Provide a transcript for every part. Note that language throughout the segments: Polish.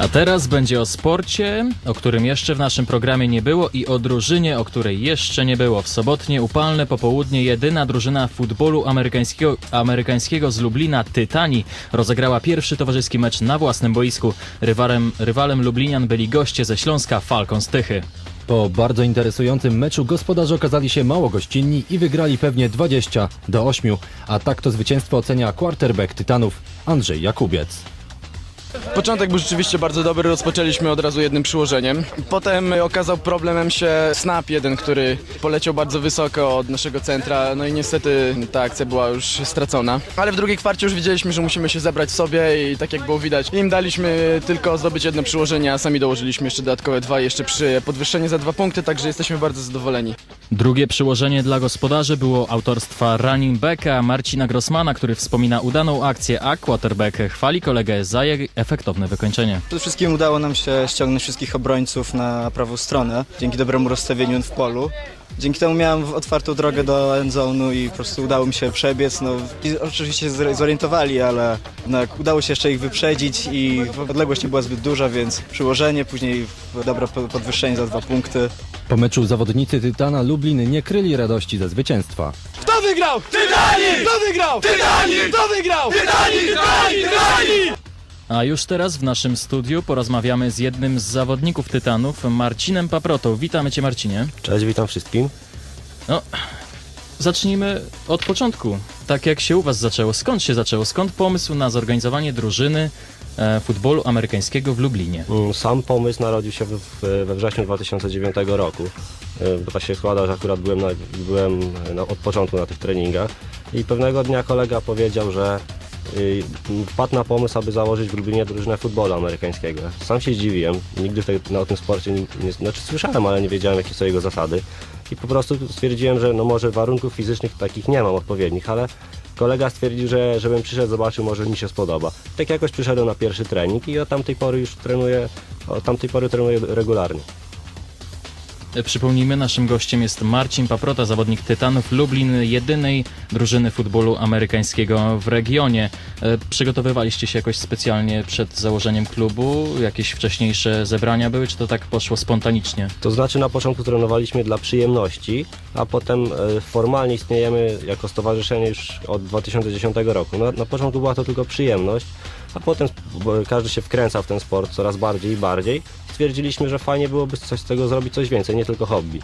A teraz będzie o sporcie, o którym jeszcze w naszym programie nie było i o drużynie, o której jeszcze nie było. W sobotnie upalne popołudnie jedyna drużyna futbolu amerykańskiego, amerykańskiego z Lublina, Tytani, rozegrała pierwszy towarzyski mecz na własnym boisku. Rywalem, rywalem Lublinian byli goście ze Śląska Falcon z Tychy. Po bardzo interesującym meczu gospodarze okazali się mało gościnni i wygrali pewnie 20 do 8, a tak to zwycięstwo ocenia quarterback Tytanów Andrzej Jakubiec. Początek był rzeczywiście bardzo dobry, rozpoczęliśmy od razu jednym przyłożeniem. Potem okazał problemem się snap jeden, który poleciał bardzo wysoko od naszego centra, no i niestety ta akcja była już stracona. Ale w drugiej kwarcie już wiedzieliśmy, że musimy się zebrać sobie i tak jak było widać, im daliśmy tylko zdobyć jedno przyłożenie, a sami dołożyliśmy jeszcze dodatkowe dwa jeszcze przy podwyższenie za dwa punkty, także jesteśmy bardzo zadowoleni. Drugie przyłożenie dla gospodarzy było autorstwa running backa Marcina Grossmana, który wspomina udaną akcję, a quarterback chwali kolegę za jej efektowne wykończenie. Przede wszystkim udało nam się ściągnąć wszystkich obrońców na prawą stronę, dzięki dobremu rozstawieniu w polu. Dzięki temu miałem w- otwartą drogę do endzone'u i po prostu udało mi się przebiec. No, i oczywiście się zorientowali, ale jednak udało się jeszcze ich wyprzedzić i odległość nie była zbyt duża, więc przyłożenie, później dobre po- podwyższenie za dwa punkty. Po meczu zawodnicy Tytana Lublin nie kryli radości ze zwycięstwa. Kto wygrał? Tytani! Kto wygrał? Tytani! Kto wygrał? Tytani! Tytani! Tytani! A już teraz w naszym studiu porozmawiamy z jednym z zawodników Tytanów, Marcinem Paprotą. Witamy Cię Marcinie. Cześć, witam wszystkim. No, zacznijmy od początku. Tak jak się u Was zaczęło? Skąd się zaczęło? Skąd pomysł na zorganizowanie drużyny e, futbolu amerykańskiego w Lublinie? Mm, Sam pomysł narodził się w, we wrześniu 2009 roku. Bo tak się składa, że akurat byłem, na, byłem na, od początku na tych treningach i pewnego dnia kolega powiedział, że wpadł na pomysł, aby założyć w Lublinie drużynę futbolu amerykańskiego. Sam się zdziwiłem, nigdy tej, o tym sporcie nie, nie, znaczy słyszałem, ale nie wiedziałem jakie są jego zasady i po prostu stwierdziłem, że no może warunków fizycznych takich nie mam odpowiednich, ale kolega stwierdził, że żebym przyszedł, zobaczył, może mi się spodoba. Tak jakoś przyszedłem na pierwszy trening i od tamtej pory już trenuję, od tamtej pory trenuję regularnie. E, Przypomnijmy, naszym gościem jest Marcin Paprota, zawodnik Tytanów Lublin, jedynej drużyny futbolu amerykańskiego w regionie. E, Przygotowywaliście się jakoś specjalnie przed założeniem klubu? Jakieś wcześniejsze zebrania były, czy to tak poszło spontanicznie? To znaczy na początku trenowaliśmy dla przyjemności, a potem e, formalnie istniejemy jako stowarzyszenie już od 2010 roku. Na, na początku była to tylko przyjemność, a potem każdy się wkręca w ten sport coraz bardziej i bardziej. Stwierdziliśmy, że fajnie byłoby coś z tego zrobić, coś więcej, nie tylko hobby.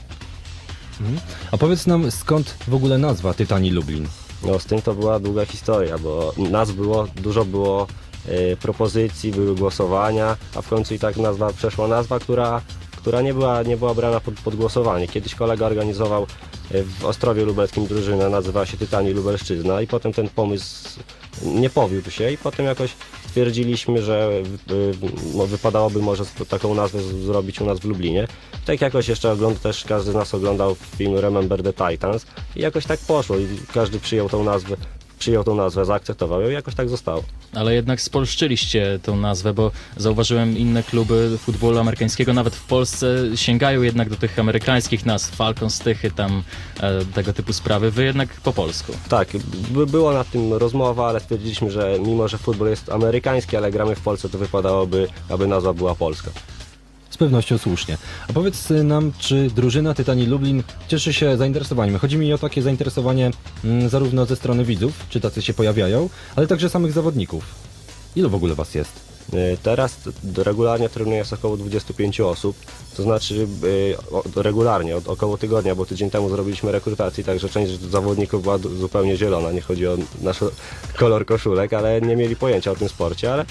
A powiedz nam skąd w ogóle nazwa Tytani Lublin? No z tym to była długa historia, bo nas było, dużo było e, propozycji, były głosowania, a w końcu i tak nazwa, przeszła nazwa, która, która nie, była, nie była brana pod, pod głosowanie. Kiedyś kolega organizował e, w Ostrowie Lubelskim drużynę, nazywała się Tytani Lubelszczyzna i potem ten pomysł nie powiódł się i potem jakoś stwierdziliśmy, że y, no, wypadałoby może taką nazwę zrobić u nas w Lublinie. Tak jakoś jeszcze ogląd, też każdy z nas oglądał film Remember the Titans i jakoś tak poszło i każdy przyjął tą nazwę, przyjął tą nazwę, zaakceptował ją i jakoś tak zostało. Ale jednak spolszczyliście tą nazwę, bo zauważyłem inne kluby futbolu amerykańskiego, nawet w Polsce sięgają jednak do tych amerykańskich nazw, Falcon, Stychy, tam e, tego typu sprawy. Wy jednak po polsku. Tak, by, była nad tym rozmowa, ale stwierdziliśmy, że mimo, że futbol jest amerykański, ale gramy w Polsce, to wypadałoby, aby nazwa była polska. Z pewnością słusznie. A powiedz nam, czy drużyna Tytani Lublin cieszy się zainteresowaniem? Chodzi mi o takie zainteresowanie mm, zarówno ze strony widzów, czy tacy się pojawiają, ale także samych zawodników. Ilu w ogóle was jest? Y, Teraz regularnie trenuje jest około 25 osób, to znaczy o- regularnie, od około tygodnia, bo tydzień temu zrobiliśmy rekrutację, także część zawodników była zupełnie zielona, nie chodzi o nasz kolor koszulek, ale nie mieli pojęcia o tym sporcie, ale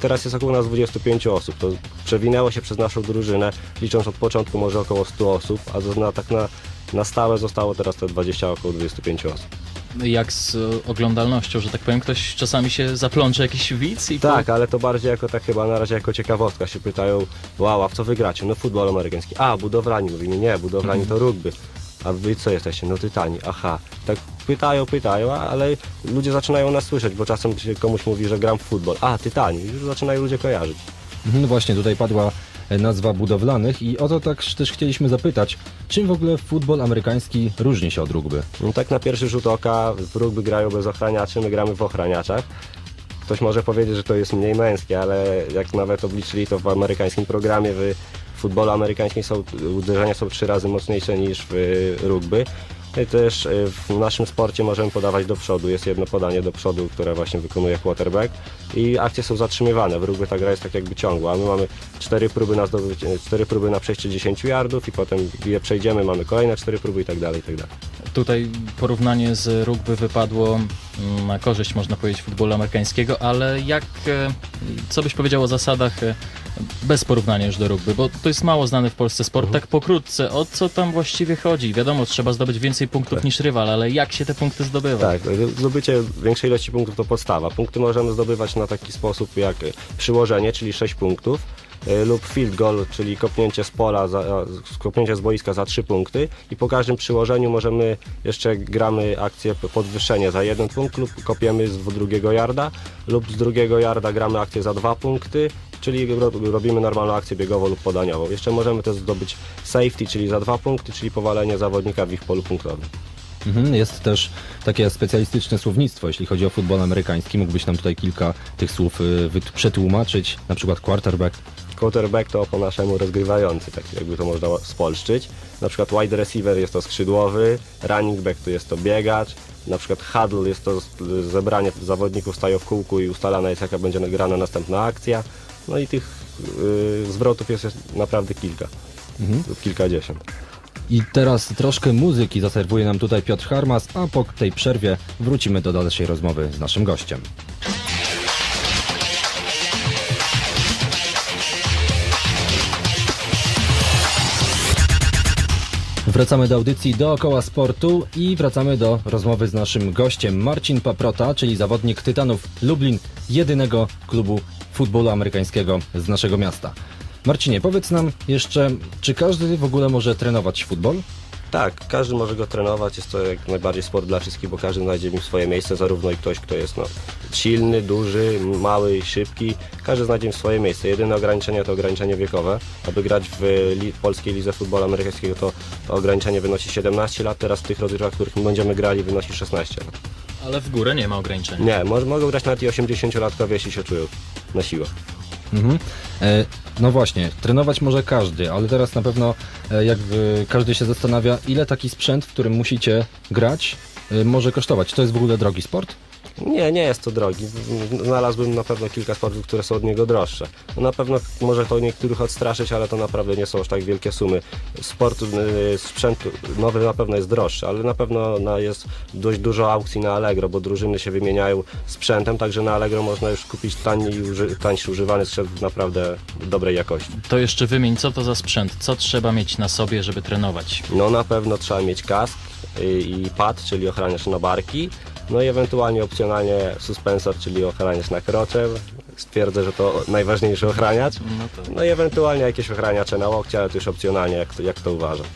teraz jest około nas 25 osób, to przewinęło się przez naszą drużynę, licząc od początku może około 100 osób, a tak na, na stałe zostało teraz te 20, około 25 osób. Jak z oglądalnością, że tak powiem, ktoś czasami się zaplącze jakiś widz i Tak, ale to bardziej jako tak chyba na razie jako ciekawostka się pytają, wow, a w co wygracie? No futbol amerykański. A, budowlani. Mówimy, nie, budowlani to rugby. A wy co jesteście? No tytani. Aha. Tak pytają, pytają, ale ludzie zaczynają nas słyszeć, bo czasem się komuś mówi, że gram w futbol. A, tytani. Już zaczynają ludzie kojarzyć. Mhm, właśnie, tutaj padła nazwa budowlanych i o to tak też chcieliśmy zapytać, czym w ogóle futbol amerykański różni się od rugby? No tak na pierwszy rzut oka w rugby grają bez ochraniaczy, my gramy w ochraniaczach. Ktoś może powiedzieć, że to jest mniej męskie, ale jak nawet obliczyli to w amerykańskim programie, w futbolu amerykańskim są, uderzenia są trzy razy mocniejsze niż w rugby. I też y, w naszym sporcie możemy podawać do przodu. Jest jedno podanie do przodu, które właśnie wykonuje quarterback i akcje są zatrzymywane. W rugby ta gra jest tak jakby ciągła. My mamy cztery próby na zdobycie, cztery próby na przejście 10 yardów i potem je przejdziemy, mamy kolejne cztery próby i tak dalej, i tak dalej. Tutaj porównanie z rugby wypadło mm, na korzyść, można powiedzieć, futbolu amerykańskiego, ale jak, e, co byś powiedział o zasadach e, bez porównania już do rugby, bo to jest mało znany w Polsce sport, tak pokrótce, o co tam właściwie chodzi? Wiadomo, trzeba zdobyć więcej punktów niż rywal, ale jak się te punkty zdobywa? Tak, zdobycie większej ilości punktów to podstawa. Punkty możemy zdobywać na taki sposób jak przyłożenie, czyli 6 punktów, y, lub field goal, czyli kopnięcie z pola, za, kopnięcie z boiska za 3 punkty i po każdym przyłożeniu możemy jeszcze gramy akcję podwyższenie za jeden punkt lub kopiemy z drugiego yarda lub z drugiego yarda gramy akcję za 2 punkty, czyli ro, robimy normalną akcję biegową lub podaniową. Jeszcze możemy też zdobyć safety, czyli za 2 punkty, czyli powalenie zawodnika w ich polu punktowym. Mhm, jest też takie specjalistyczne słownictwo, jeśli chodzi o futbol amerykański. Mógłbyś nam tutaj kilka tych słów y, przetłumaczyć, na przykład quarterback. Quarterback to po naszemu rozgrywający, tak jakby to można spolszczyć. Na przykład wide receiver jest to skrzydłowy, running back to jest to biegacz, na przykład huddle jest to zebranie zawodników stają w kółku i ustalana jest jaka będzie grana następna akcja. No i tych y, zwrotów jest naprawdę kilka, lub kilkadziesiąt. I teraz troszkę muzyki zaserwuje nam tutaj Piotr Harmas, a po tej przerwie wrócimy do dalszej rozmowy z naszym gościem. Wracamy do audycji dookoła sportu i wracamy do rozmowy z naszym gościem Marcin Paprota, czyli zawodnik Tytanów Lublin, jedynego klubu futbolu amerykańskiego z naszego miasta. Marcinie, powiedz nam jeszcze, czy każdy w ogóle może trenować futbol? Tak, każdy może go trenować, jest to jak najbardziej sport dla wszystkich, bo każdy znajdzie w nim swoje miejsce, zarówno i ktoś, kto jest no, silny, duży, mały szybki, każdy znajdzie w nim swoje miejsce. Jedyne ograniczenie to ograniczenie wiekowe. Aby grać w li, polskiej lidze futbolu amerykańskiego to, to ograniczenie wynosi 17 lat, teraz w tych rozgrywkach, w których my będziemy grali wynosi 16 lat. Ale w górę nie ma ograniczeń. Nie, mo- mogą grać nawet i 80-latkowie, jeśli się czują na siłę. Mhm. E, no właśnie, trenować może każdy, ale teraz na pewno e, jak e, każdy się zastanawia, ile taki sprzęt, w którym musicie grać, e, może kosztować. To jest w ogóle drogi sport? Nie, nie jest to drogi. Znalazłbym na pewno kilka sportów, które są od niego droższe. No na pewno może to niektórych odstraszyć, ale to naprawdę nie są aż tak wielkie sumy. Sport, y, sprzęt nowy na pewno jest droższy, ale na pewno jest dość dużo aukcji na Allegro, bo drużyny się wymieniają sprzętem, także na Allegro można już kupić tani, uży, tańszy używany sprzęt naprawdę dobrej jakości. To jeszcze wymień, co to za sprzęt, co trzeba mieć na sobie, żeby trenować. No na pewno trzeba mieć kask y, i pad, czyli ochraniacz na barki, no i ewentualnie opcjonalnie suspensor, czyli ochraniacz na krocze. Stwierdzę, że to najważniejszy ochraniacz. No, to... No i ewentualnie jakieś ochraniacze na łokcie, ale to już opcjonalnie, jak to, jak to uważam.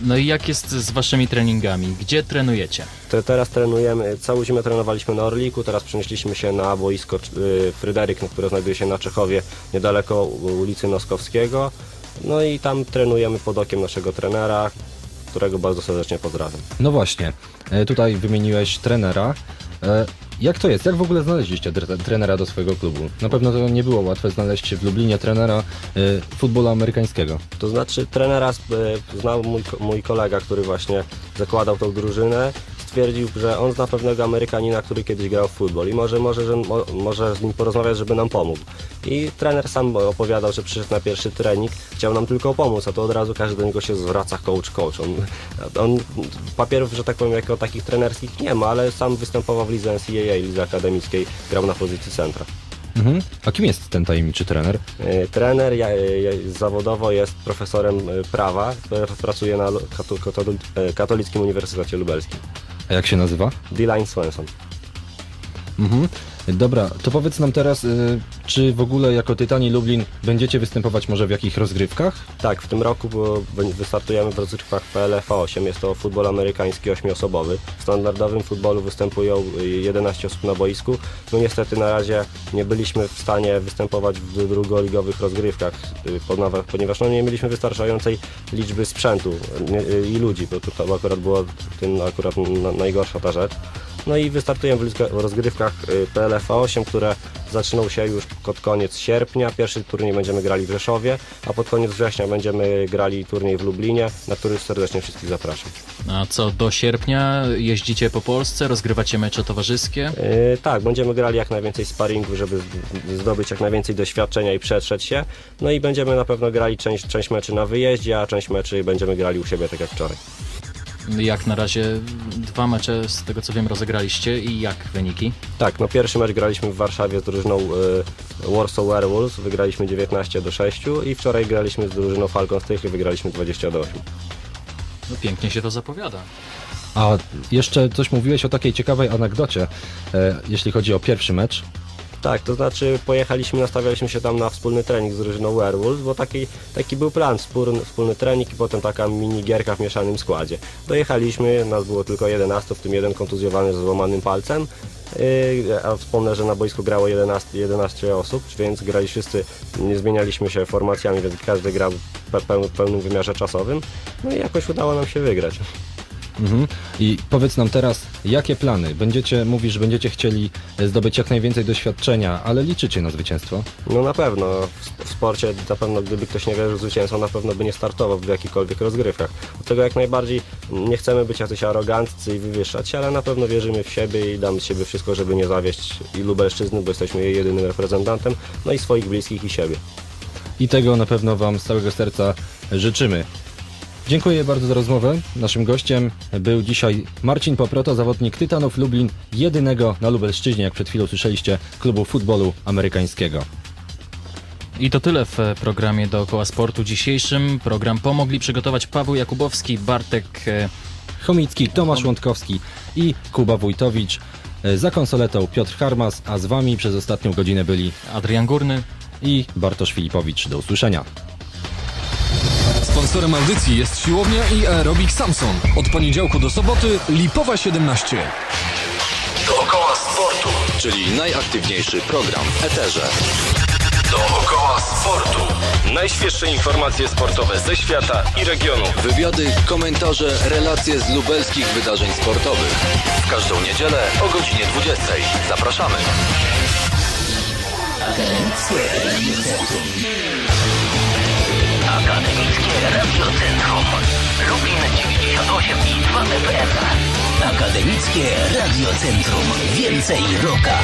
no i jak jest z waszymi treningami? Gdzie trenujecie? Te, teraz trenujemy, całą zimę trenowaliśmy na Orliku, teraz przenieśliśmy się na boisko y, Fryderyk, które znajduje się na Czechowie, niedaleko ulicy Noskowskiego. No i tam trenujemy pod okiem naszego trenera, którego bardzo serdecznie pozdrawiam. No właśnie, e, tutaj wymieniłeś trenera. E, Jak to jest? Jak w ogóle znaleźliście tre- trenera do swojego klubu? Na pewno to nie było łatwe znaleźć w Lublinie trenera e, futbolu amerykańskiego. To znaczy trenera e, znał mój, mój kolega, który właśnie zakładał tą drużynę. Stwierdził, że on zna pewnego Amerykanina, który kiedyś grał w futbol i może, może, że, mo, może z nim porozmawiać, żeby nam pomógł. I trener sam opowiadał, że przyszedł na pierwszy trening, chciał nam tylko pomóc, a to od razu każdy do niego się zwraca coach, coach. On, on papierów, że tak powiem, jako takich trenerskich nie ma, ale sam występował w lidze NCAA, lidze akademickiej, grał na pozycji centra. Mhm. A kim jest ten tajemniczy trener? E, Trener ja, ja, zawodowo jest profesorem e, prawa, e, pracuje na e, Katolickim Uniwersytecie Lubelskim. A jak się nazywa? D-Line Swenson. Mhm. Dobra, to powiedz nam teraz, y, czy w ogóle jako Tytani Lublin będziecie występować może w jakich rozgrywkach? Tak, w tym roku bo- wy- wystartujemy w rozgrywkach PLFA 8. Jest to futbol amerykański ośmiosobowy. W standardowym futbolu występują y, 11 osób na boisku. No niestety na razie nie byliśmy w stanie występować w drugoligowych rozgrywkach, y, ponieważ- no, nie mieliśmy wystarczającej liczby sprzętu y, i ludzi, bo to, akurat była tym akurat na- najgorsza ta rzecz. No i wystartujemy w rozgry- w rozgrywkach y, PLF 8, które zaczną się już pod koniec sierpnia. Pierwszy turniej będziemy grali w Rzeszowie, a pod koniec września będziemy grali turniej w Lublinie, na który serdecznie wszystkich zapraszam. A co do sierpnia jeździcie po Polsce, rozgrywacie mecze towarzyskie? Yy, tak, będziemy grali jak najwięcej sparingów, żeby zdobyć jak najwięcej doświadczenia i przetrzeć się. No i będziemy na pewno grali część, część meczy na wyjeździe, a część meczy będziemy grali u siebie, tak jak wczoraj. Jak na razie dwa mecze z tego co wiem rozegraliście i jak wyniki? Tak, no pierwszy mecz graliśmy w Warszawie z drużyną y, Warsaw Werewolves, wygraliśmy 19 do 6 i wczoraj graliśmy z drużyną Falcon Stych i wygraliśmy 20 do 8. No, pięknie się to zapowiada. A jeszcze coś mówiłeś o takiej ciekawej anegdocie, e, jeśli chodzi o pierwszy mecz. Tak, to znaczy pojechaliśmy, nastawialiśmy się tam na wspólny trening z drużyną Werewolves, bo taki, taki był plan, wspólny, wspólny trening i potem taka mini gierka w mieszanym składzie. Dojechaliśmy, nas było tylko 11, w tym jeden kontuzjowany ze złamanym palcem, yy, a wspomnę, że na boisku grało 11, 11 osób, więc grali wszyscy, nie zmienialiśmy się formacjami, więc każdy grał w peł- pełnym wymiarze czasowym, no i jakoś udało nam się wygrać. Mhm. I powiedz nam teraz, jakie plany? Będziecie, mówisz, że będziecie chcieli e, zdobyć jak najwięcej doświadczenia, ale liczycie na zwycięstwo? No na pewno, w, w sporcie na pewno gdyby ktoś nie wierzył w zwycięstwo, na pewno by nie startował w jakichkolwiek rozgrywkach. Dlatego jak najbardziej nie chcemy być jacyś aroganccy i wywyższać się, ale na pewno wierzymy w siebie i damy z siebie wszystko, żeby nie zawieść i Lubelszczyzny, bo jesteśmy jej jedynym reprezentantem, no i swoich bliskich i siebie. I tego na pewno Wam z całego serca życzymy. Dziękuję bardzo za rozmowę. Naszym gościem był dzisiaj Marcin Poproto, zawodnik Tytanów Lublin, jedynego na Lubelszczyźnie, jak przed chwilą słyszeliście, klubu futbolu amerykańskiego. I to tyle w programie dookoła sportu dzisiejszym. Program pomogli przygotować Paweł Jakubowski, Bartek e, Chomicki, Tomasz Łątkowski i Kuba Wójtowicz. E, Za konsoletą Piotr Harmas, a z Wami przez ostatnią godzinę byli Adrian Górny. i Bartosz Filipowicz. Do usłyszenia. Sponsorem audycji jest siłownia i aerobik Samson. Od poniedziałku do soboty Lipowa 17. Dookoła sportu, czyli najaktywniejszy program w eterze. Dookoła sportu. Najświeższe informacje sportowe ze świata i regionu. Wywiady, komentarze, relacje z lubelskich wydarzeń sportowych. W każdą niedzielę o godzinie 20. Zapraszamy. Akademickie Radiocentrum. Lublin 98 i 2 FM Akademickie Radiocentrum. Więcej roka